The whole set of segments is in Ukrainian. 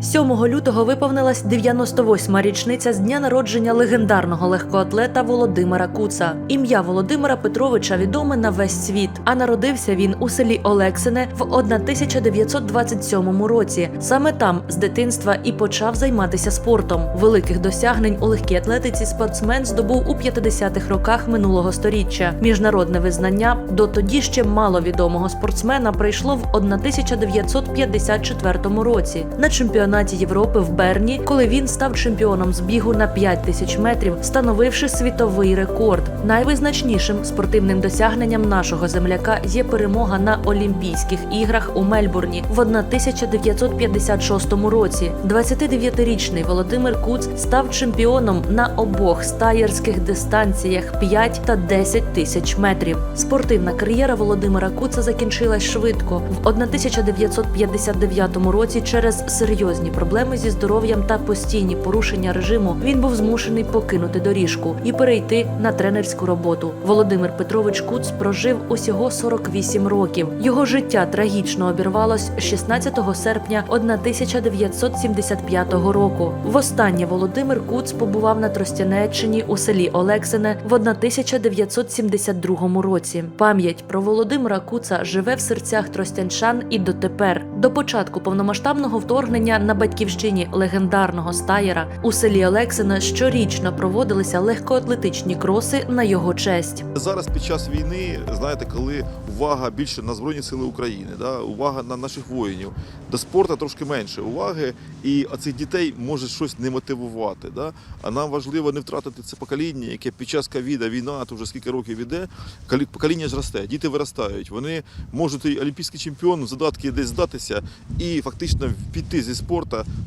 7 лютого виповнилась 98-ма річниця з дня народження легендарного легкоатлета Володимира Куца. Ім'я Володимира Петровича відоме на весь світ. А народився він у селі Олексине в 1927 році. Саме там з дитинства і почав займатися спортом. Великих досягнень у легкій атлетиці спортсмен здобув у 50-х роках минулого сторіччя. Міжнародне визнання до тоді ще маловідомого спортсмена прийшло в 1954 році на чемпіонаті Європи в Берні, коли він став чемпіоном з бігу на 5 тисяч метрів, встановивши світовий рекорд. Найвизначнішим спортивним досягненням нашого земляка є перемога на Олімпійських іграх у Мельбурні в 1956 році. 29-річний Володимир Куц став чемпіоном на обох стаєрських дистанціях 5 та 10 тисяч метрів. Спортивна кар'єра Володимира Куца закінчилась швидко. В 1959 році через серйозні проблеми зі здоров'ям та постійні порушення режиму він був змушений покинути доріжку і перейти на тренерську роботу. Володимир Петрович Куц прожив усього 48 років. Його життя трагічно обірвалось 16 серпня 1975 року. Востаннє Володимир Куц побував на Тростянеччині у селі Олексине в 1972 році. Пам'ять про Володимира Куца живе в серцях тростянчан і дотепер. До початку повномасштабного вторгнення на батьківщині легендарного стаєра у селі Олексине щорічно проводилися легкоатлетичні кроси на його честь. Зараз під час війни, знаєте, коли увага більше на Збройні Сили України, да, увага на наших воїнів, до спорту трошки менше уваги, і цих дітей може щось не мотивувати. Да? А нам важливо не втратити це покоління, яке під час ковіда, війна, то вже скільки років іде, колі- покоління ж діти виростають. Вони можуть і олімпійський чемпіон задатки десь здатися і фактично піти зі спорту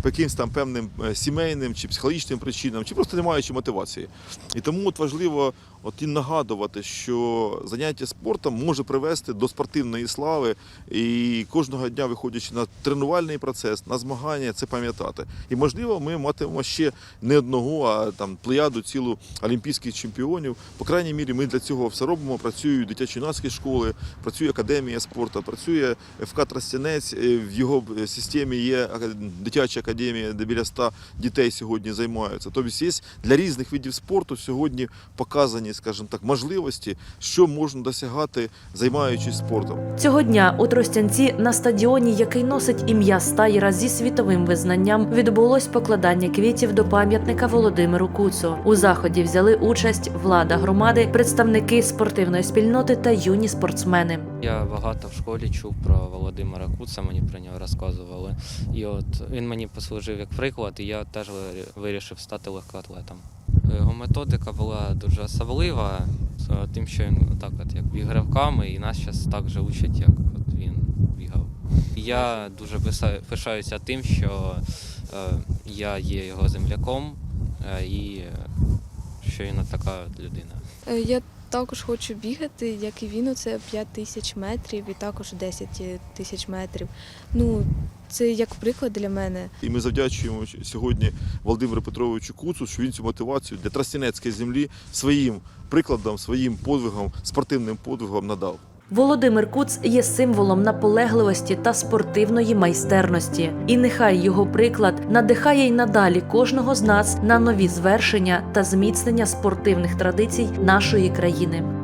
по якимось там певним е, сімейним чи психологічним причинам, чи просто не маючи мотивації. І тому от важливо от і нагадувати, що заняття спортом може привести до спортивної слави, і кожного дня, виходячи на тренувальний процес, на змагання, це пам'ятати. І можливо, ми матимемо ще не одного, а там плеяду цілу олімпійських чемпіонів. По крайній мірі, ми для цього все робимо. Працюють дитячі юнацькі школи, працює академія спорту, працює ФК Тростянець. Е, В його е, системі є дитяча академія, де біля 100 дітей сьогодні займаються. Тобто є для різних видів спорту сьогодні показані, скажімо так, можливості, що можна досягати, займаючись спортом. Цього дня у Тростянці на стадіоні, який носить ім'я стаєра зі світовим визнанням, відбулось покладання квітів до пам'ятника Володимиру Куцу. У заході взяли участь влада громади, представники спортивної спільноти та юні спортсмени. Я багато в школі чув про Володимира Куца, мені про нього розказували. І от він мені послужив як приклад, і я теж вирішив стати легкоатлетом. Його методика була дуже особлива, тим, що він так от як біг ривками, і нас зараз так же учать, як от він бігав. Я дуже пишаюся тим, що е, я є його земляком, е, і е, що він така людина. Е, Я також хочу бігати, як і він, оце 5 тисяч метрів і також 10 тисяч метрів. Ну, це як приклад для мене. І ми завдячуємо сьогодні Володимиру Петровичу Куцу, що він цю мотивацію для Тростянецької землі своїм прикладом, своїм подвигом, спортивним подвигом надав. Володимир Куц є символом наполегливості та спортивної майстерності. І нехай його приклад надихає й надалі кожного з нас на нові звершення та зміцнення спортивних традицій нашої країни.